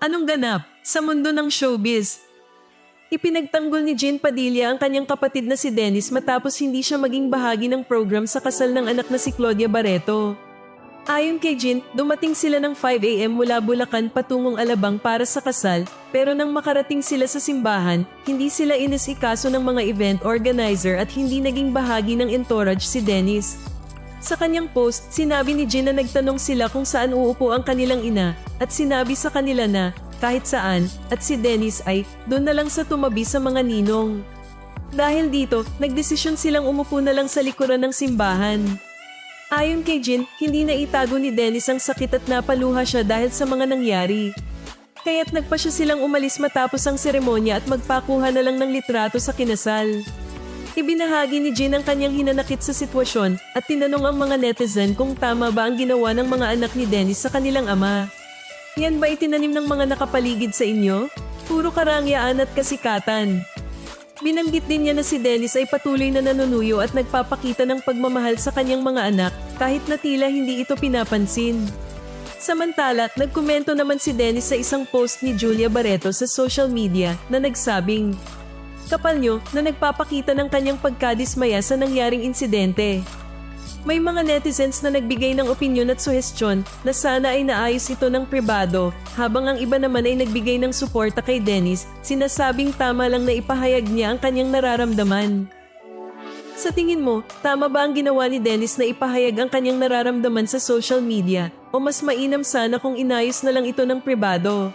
Anong ganap sa mundo ng showbiz? Ipinagtanggol ni Jean Padilla ang kanyang kapatid na si Dennis matapos hindi siya maging bahagi ng program sa kasal ng anak na si Claudia Barreto. Ayon kay Jean, dumating sila ng 5am mula Bulacan patungong Alabang para sa kasal, pero nang makarating sila sa simbahan, hindi sila inisikaso ng mga event organizer at hindi naging bahagi ng entourage si Dennis. Sa kanyang post, sinabi ni Jean na nagtanong sila kung saan uupo ang kanilang ina at sinabi sa kanila na kahit saan at si Dennis ay doon na lang sa tumabi sa mga ninong. Dahil dito, nagdesisyon silang umupo na lang sa likuran ng simbahan. Ayon kay Jin, hindi na itago ni Dennis ang sakit at napaluha siya dahil sa mga nangyari. Kaya't nagpa siya silang umalis matapos ang seremonya at magpakuha na lang ng litrato sa kinasal. Ibinahagi ni Jin ang kanyang hinanakit sa sitwasyon at tinanong ang mga netizen kung tama ba ang ginawa ng mga anak ni Dennis sa kanilang ama. Yan ba itinanim ng mga nakapaligid sa inyo? Puro karangyaan at kasikatan. Binanggit din niya na si Dennis ay patuloy na nanunuyo at nagpapakita ng pagmamahal sa kanyang mga anak kahit na tila hindi ito pinapansin. Samantala, nagkomento naman si Dennis sa isang post ni Julia Barreto sa social media na nagsabing, Kapal nyo na nagpapakita ng kanyang pagkadismaya sa nangyaring insidente. May mga netizens na nagbigay ng opinyon at suhestyon na sana ay naayos ito ng pribado, habang ang iba naman ay nagbigay ng suporta kay Dennis, sinasabing tama lang na ipahayag niya ang kanyang nararamdaman. Sa tingin mo, tama ba ang ginawa ni Dennis na ipahayag ang kanyang nararamdaman sa social media o mas mainam sana kung inayos na lang ito ng pribado?